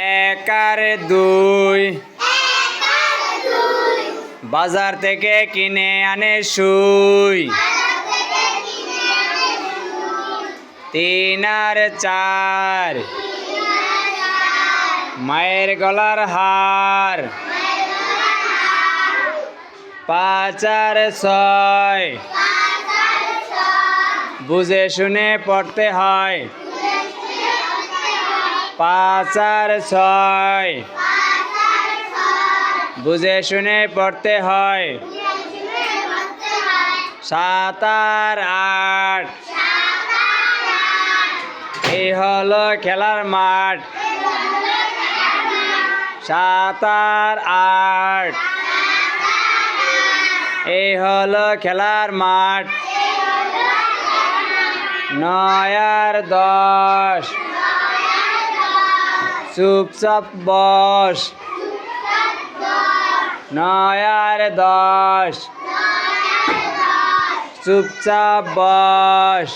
এক আর দুই। বাজার থেকে কিনে আনে সুই। তিন আর চার। মায়ের গলার হার। পাঁচ আর ছয়। বুঝে শুনে পড়তে হয়। পাঁচ আর ছয়। বুঝে শুনে পড়তে হয়। সাত আর আট। এই হলো খেলার মাঠ। সাত আর আট। এই হলো খেলার মাঠ। নয় আর দশ। চুপচাপ বস। নয়ার দশ। চুপচাপ বস।